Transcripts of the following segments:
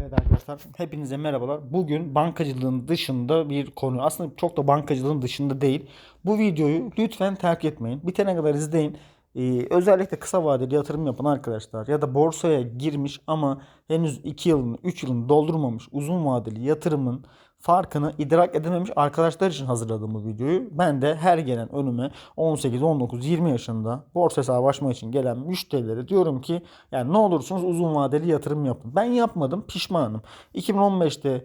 Evet arkadaşlar hepinize merhabalar. Bugün bankacılığın dışında bir konu. Aslında çok da bankacılığın dışında değil. Bu videoyu lütfen terk etmeyin. Bitene kadar izleyin. Ee, özellikle kısa vadeli yatırım yapan arkadaşlar ya da borsaya girmiş ama henüz 2 yılını 3 yılını doldurmamış uzun vadeli yatırımın farkını idrak edememiş arkadaşlar için hazırladım bu videoyu. Ben de her gelen önüme 18, 19, 20 yaşında borsa hesabı açmak için gelen müşterilere diyorum ki yani ne olursunuz uzun vadeli yatırım yapın. Ben yapmadım pişmanım. 2015'te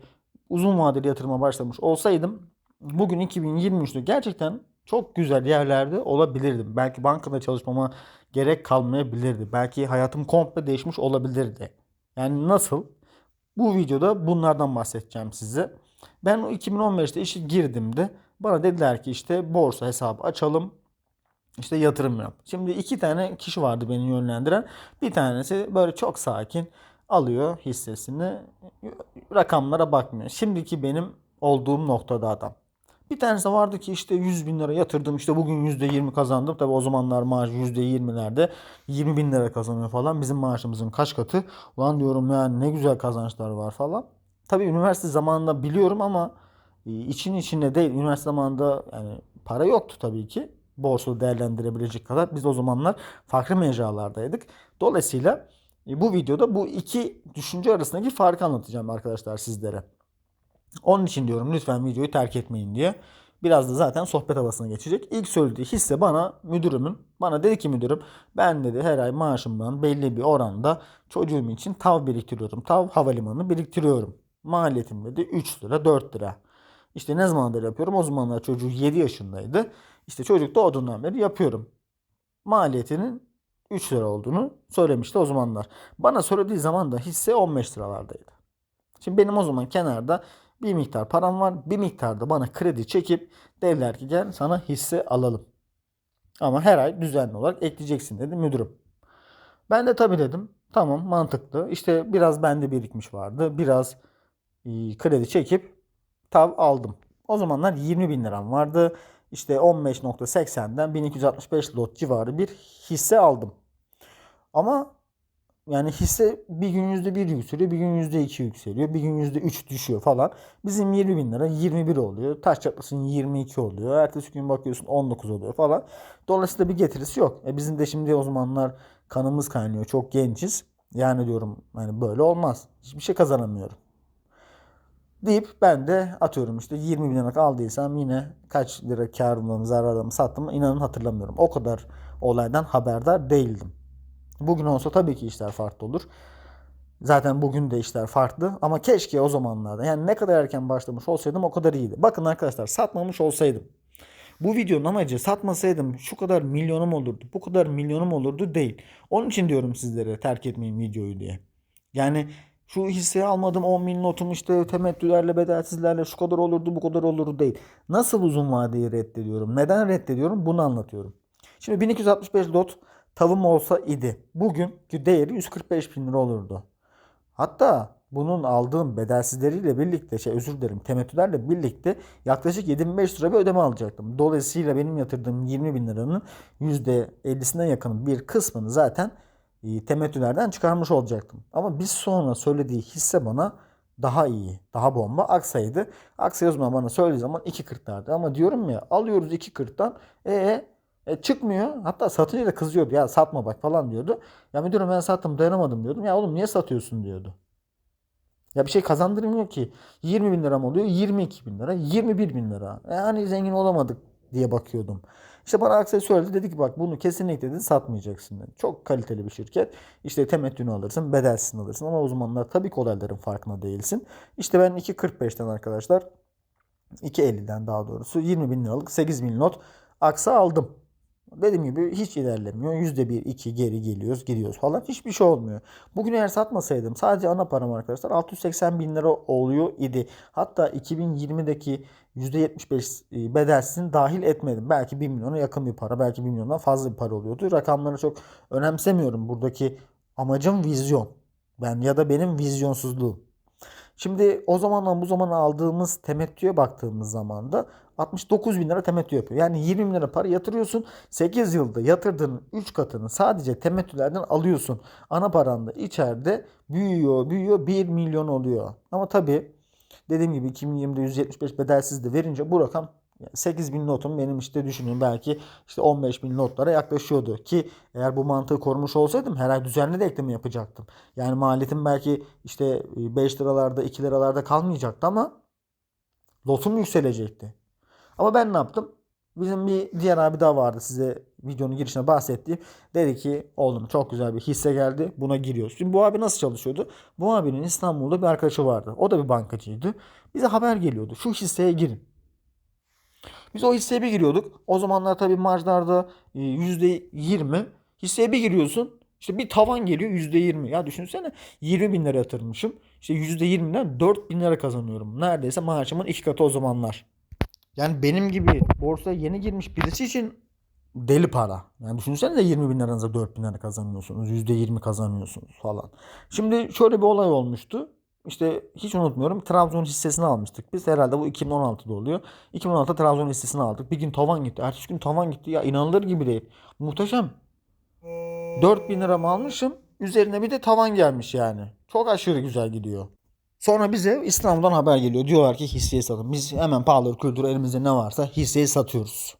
uzun vadeli yatırıma başlamış olsaydım bugün 2023'te gerçekten çok güzel yerlerde olabilirdim. Belki bankada çalışmama gerek kalmayabilirdi. Belki hayatım komple değişmiş olabilirdi. Yani nasıl? Bu videoda bunlardan bahsedeceğim size. Ben o 2015'te işe girdiğimde bana dediler ki işte borsa hesabı açalım. İşte yatırım yap. Şimdi iki tane kişi vardı beni yönlendiren. Bir tanesi böyle çok sakin alıyor hissesini. Rakamlara bakmıyor. Şimdiki benim olduğum noktada adam. Bir tanesi vardı ki işte 100 bin lira yatırdım işte bugün %20 kazandım. Tabi o zamanlar maaş %20'lerde 20 bin lira kazanıyor falan. Bizim maaşımızın kaç katı. Ulan diyorum yani ne güzel kazançlar var falan. Tabi üniversite zamanında biliyorum ama e, için içinde değil. Üniversite zamanında yani para yoktu tabii ki. Borsada değerlendirebilecek kadar. Biz o zamanlar farklı mecralardaydık. Dolayısıyla e, bu videoda bu iki düşünce arasındaki farkı anlatacağım arkadaşlar sizlere. Onun için diyorum lütfen videoyu terk etmeyin diye. Biraz da zaten sohbet havasına geçecek. İlk söylediği hisse bana müdürümün bana dedi ki müdürüm ben dedi her ay maaşımdan belli bir oranda çocuğum için tav biriktiriyorum. Tav havalimanı biriktiriyorum. Maliyetim dedi 3 lira 4 lira. İşte ne zamandır yapıyorum? O zamanlar çocuğu 7 yaşındaydı. İşte çocuk doğduğundan beri yapıyorum. Maliyetinin 3 lira olduğunu söylemişti o zamanlar. Bana söylediği zaman da hisse 15 liralardaydı. Şimdi benim o zaman kenarda bir miktar param var. Bir miktar da bana kredi çekip derler ki gel sana hisse alalım. Ama her ay düzenli olarak ekleyeceksin dedi müdürüm. Ben de tabii dedim. Tamam mantıklı. İşte biraz bende birikmiş vardı. Biraz kredi çekip tav aldım. O zamanlar 20 bin liram vardı. İşte 15.80'den 1265 lot civarı bir hisse aldım. Ama yani hisse bir gün yüzde bir yükseliyor, bir gün yüzde iki yükseliyor, bir gün yüzde üç düşüyor falan. Bizim 20 bin lira 21 oluyor. Taş çatlasın 22 oluyor. Ertesi gün bakıyorsun 19 oluyor falan. Dolayısıyla bir getirisi yok. E bizim de şimdi o zamanlar kanımız kaynıyor. Çok gençiz. Yani diyorum hani böyle olmaz. Hiçbir şey kazanamıyorum. Deyip ben de atıyorum işte 20 bin liralık aldıysam yine kaç lira karımı zararımı sattım mı inanın hatırlamıyorum. O kadar olaydan haberdar değildim. Bugün olsa tabii ki işler farklı olur. Zaten bugün de işler farklı ama keşke o zamanlarda yani ne kadar erken başlamış olsaydım o kadar iyiydi. Bakın arkadaşlar satmamış olsaydım. Bu videonun amacı satmasaydım şu kadar milyonum olurdu, bu kadar milyonum olurdu değil. Onun için diyorum sizlere terk etmeyin videoyu diye. Yani şu hisseyi almadım 10 bin notum işte temettülerle bedelsizlerle şu kadar olurdu bu kadar olurdu değil. Nasıl uzun vadeyi reddediyorum? Neden reddediyorum? Bunu anlatıyorum. Şimdi 1265 lot tavım olsa idi. Bugünkü değeri 145 bin lira olurdu. Hatta bunun aldığım bedelsizleriyle birlikte şey özür dilerim temettülerle birlikte yaklaşık 75 lira bir ödeme alacaktım. Dolayısıyla benim yatırdığım 20 bin liranın %50'sine yakın bir kısmını zaten temettülerden çıkarmış olacaktım. Ama biz sonra söylediği hisse bana daha iyi, daha bomba Aksa'ydı. Aksa o zaman bana söylediği zaman 2.40'lardı. Ama diyorum ya alıyoruz 2.40'tan. E, e çıkmıyor. Hatta satınca da kızıyordu. Ya satma bak falan diyordu. Ya müdürüm ben sattım dayanamadım diyordum. Ya oğlum niye satıyorsun diyordu. Ya bir şey kazandırmıyor ki. 20 bin lira mı oluyor? 22 bin lira. 21 bin lira. Yani zengin olamadık diye bakıyordum. İşte bana Aksel söyledi dedi ki bak bunu kesinlikle dedi satmayacaksın dedi. Çok kaliteli bir şirket. İşte temettünü alırsın, bedelsizini alırsın ama o zamanlar tabii ki olayların farkında değilsin. İşte ben 2.45'ten arkadaşlar 2.50'den daha doğrusu 20 bin liralık 8 bin not aksa aldım. Dediğim gibi hiç ilerlemiyor. Yüzde bir, iki geri geliyoruz, gidiyoruz falan. Hiçbir şey olmuyor. Bugün eğer satmasaydım sadece ana param arkadaşlar 680 bin lira oluyor idi. Hatta 2020'deki %75 e, bedelsizini dahil etmedim. Belki 1 milyona yakın bir para, belki 1 milyondan fazla bir para oluyordu. Rakamları çok önemsemiyorum. Buradaki amacım vizyon. Ben ya da benim vizyonsuzluğum. Şimdi o zamandan bu zamana aldığımız temettüye baktığımız zaman da 69 bin lira temettü yapıyor. Yani 20 bin lira para yatırıyorsun. 8 yılda yatırdığın 3 katını sadece temettülerden alıyorsun. Ana paran da içeride büyüyor büyüyor 1 milyon oluyor. Ama tabii dediğim gibi 2020'de 175 bedelsiz de verince bu rakam 8 bin notum benim işte düşünün belki işte 15 bin notlara yaklaşıyordu ki eğer bu mantığı korumuş olsaydım her ay düzenli de ekleme yapacaktım. Yani maliyetim belki işte 5 liralarda 2 liralarda kalmayacaktı ama lotum yükselecekti. Ama ben ne yaptım? Bizim bir diğer abi daha vardı size videonun girişine bahsettiğim. Dedi ki oğlum çok güzel bir hisse geldi buna giriyoruz. Şimdi bu abi nasıl çalışıyordu? Bu abinin İstanbul'da bir arkadaşı vardı. O da bir bankacıydı. Bize haber geliyordu. Şu hisseye girin. Biz o hisseye bir giriyorduk. O zamanlar tabii marjlarda %20. Hisseye bir giriyorsun. İşte bir tavan geliyor %20. Ya düşünsene 20 bin lira yatırmışım. İşte %20'den 4 bin lira kazanıyorum. Neredeyse maaşımın iki katı o zamanlar. Yani benim gibi borsaya yeni girmiş birisi için deli para. Yani düşünsenize 20 bin liranıza 4 bin lira kazanıyorsunuz. %20 kazanıyorsunuz falan. Şimdi şöyle bir olay olmuştu. İşte hiç unutmuyorum Trabzon hissesini almıştık. Biz herhalde bu 2016'da oluyor. 2016'da Trabzon hissesini aldık. Bir gün tavan gitti. Ertesi gün tavan gitti. Ya inanılır gibi değil. Muhteşem. 4000 lira mı almışım? Üzerine bir de tavan gelmiş yani. Çok aşırı güzel gidiyor. Sonra bize İstanbul'dan haber geliyor. Diyorlar ki hisseyi satın. Biz hemen pahalı kültür elimizde ne varsa hisseyi satıyoruz.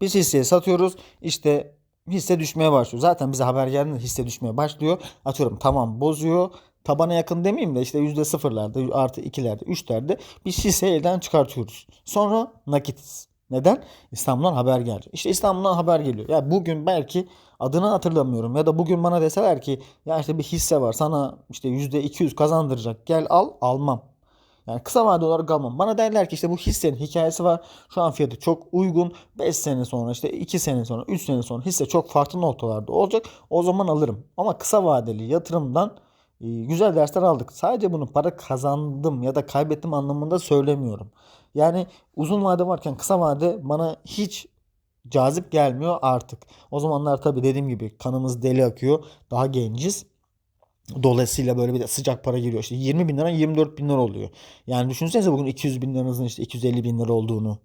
Biz hisseyi satıyoruz. İşte hisse düşmeye başlıyor. Zaten bize haber geldiğinde hisse düşmeye başlıyor. Atıyorum tamam bozuyor. Tabana yakın demeyeyim de işte yüzde sıfırlarda artı ikilerde üçlerde biz hisse elden çıkartıyoruz. Sonra nakitiz. Neden? İstanbul'dan haber geldi. İşte İstanbul'dan haber geliyor. Ya bugün belki adını hatırlamıyorum ya da bugün bana deseler ki ya işte bir hisse var sana işte yüzde 200 kazandıracak gel al almam. Yani kısa vadeli olarak almam. Bana derler ki işte bu hissenin hikayesi var. Şu an fiyatı çok uygun. 5 sene sonra işte 2 sene sonra 3 sene sonra hisse çok farklı noktalarda olacak. O zaman alırım. Ama kısa vadeli yatırımdan e, güzel dersler aldık. Sadece bunu para kazandım ya da kaybettim anlamında söylemiyorum. Yani uzun vade varken kısa vade bana hiç cazip gelmiyor artık. O zamanlar tabii dediğim gibi kanımız deli akıyor. Daha genciz. Dolayısıyla böyle bir de sıcak para giriyor. İşte 20 bin lira 24 bin lira oluyor. Yani düşünsenize bugün 200 bin liranızın işte 250 bin lira olduğunu.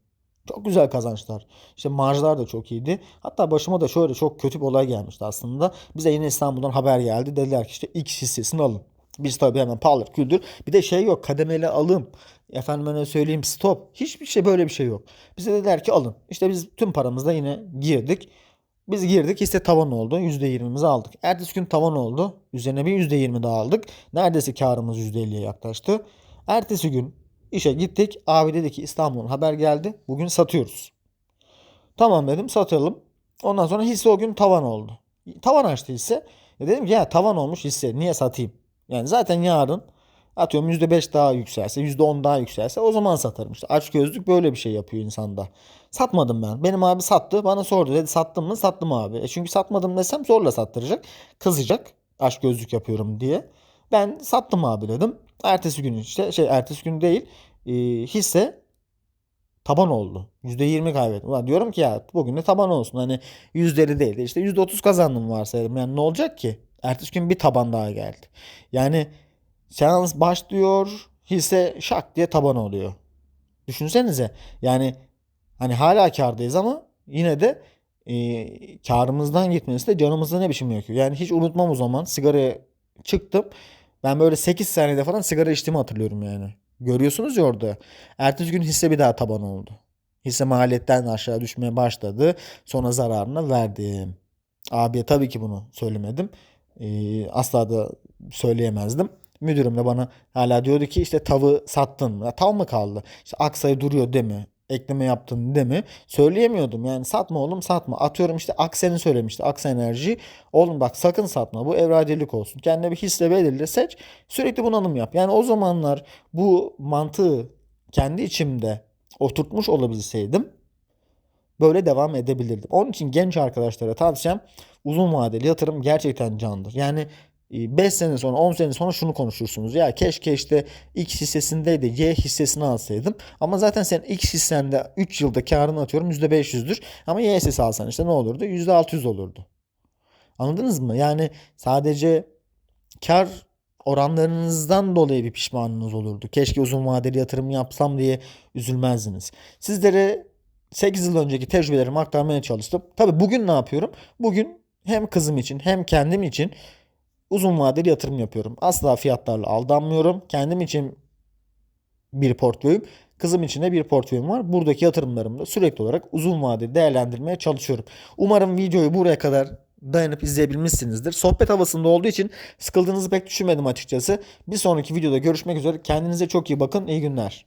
Çok güzel kazançlar. İşte marjlar da çok iyiydi. Hatta başıma da şöyle çok kötü bir olay gelmişti aslında. Bize yine İstanbul'dan haber geldi. Dediler ki işte X hissesini alın. Biz tabii hemen pahalı küldür. Bir de şey yok kademeli alım. Efendime söyleyeyim stop. Hiçbir şey böyle bir şey yok. Bize dediler ki alın. İşte biz tüm paramızla yine girdik. Biz girdik hisse tavan oldu. %20'mizi aldık. Ertesi gün tavan oldu. Üzerine bir %20 daha aldık. Neredeyse karımız %50'ye yaklaştı. Ertesi gün işe gittik. Abi dedi ki İstanbul'un haber geldi. Bugün satıyoruz. Tamam dedim satalım. Ondan sonra hisse o gün tavan oldu. Tavan açtı hisse. E dedim ki ya tavan olmuş hisse niye satayım? Yani zaten yarın atıyorum %5 daha yükselse %10 daha yükselse o zaman satarım. İşte aç gözlük böyle bir şey yapıyor insanda. Satmadım ben. Benim abi sattı. Bana sordu. Dedi sattın mı? Sattım abi. E çünkü satmadım desem zorla sattıracak. Kızacak. Aç gözlük yapıyorum diye. Ben sattım abi dedim. Ertesi gün işte şey ertesi gün değil e, hisse taban oldu. %20 kaybettim. Ulan diyorum ki ya bugün de taban olsun. Hani yüzleri değil de işte %30 kazandım varsayalım. Yani ne olacak ki? Ertesi gün bir taban daha geldi. Yani seans başlıyor hisse şak diye taban oluyor. Düşünsenize yani hani hala kardayız ama yine de e, karımızdan gitmesi de canımızda ne biçim yakıyor. Yani hiç unutmam o zaman sigaraya çıktım. Ben böyle 8 saniyede falan sigara içtiğimi hatırlıyorum yani. Görüyorsunuz ya orada. Ertesi gün hisse bir daha taban oldu. Hisse maliyetten aşağı düşmeye başladı. Sonra zararını verdim. Abiye tabii ki bunu söylemedim. Ee, asla da söyleyemezdim. Müdürüm de bana hala diyordu ki işte tavı sattın mı? Tav mı kaldı? İşte aksayı duruyor değil mi? Ekleme yaptın değil mi? Söyleyemiyordum yani satma oğlum satma. Atıyorum işte Aksen'i söylemişti. Aksa Enerji. Oğlum bak sakın satma. Bu evradilik olsun. Kendine bir hisse belirle seç. Sürekli bunalım yap. Yani o zamanlar bu mantığı kendi içimde oturtmuş olabilseydim böyle devam edebilirdim. Onun için genç arkadaşlara tavsiyem uzun vadeli yatırım gerçekten candır. Yani 5 e, sene sonra 10 sene sonra şunu konuşursunuz. Ya keşke işte X hissesindeydi Y hissesini alsaydım. Ama zaten sen X hissende 3 yılda karını atıyorum %500'dür. Ama Y hissesi alsan işte ne olurdu? %600 olurdu. Anladınız mı? Yani sadece kar oranlarınızdan dolayı bir pişmanınız olurdu. Keşke uzun vadeli yatırım yapsam diye üzülmezdiniz. Sizlere 8 yıl önceki tecrübelerimi aktarmaya çalıştım. Tabii bugün ne yapıyorum? Bugün hem kızım için hem kendim için uzun vadeli yatırım yapıyorum. Asla fiyatlarla aldanmıyorum. Kendim için bir portföyüm. Kızım için de bir portföyüm var. Buradaki yatırımlarımı da sürekli olarak uzun vadeli değerlendirmeye çalışıyorum. Umarım videoyu buraya kadar dayanıp izleyebilmişsinizdir. Sohbet havasında olduğu için sıkıldığınızı pek düşünmedim açıkçası. Bir sonraki videoda görüşmek üzere. Kendinize çok iyi bakın. İyi günler.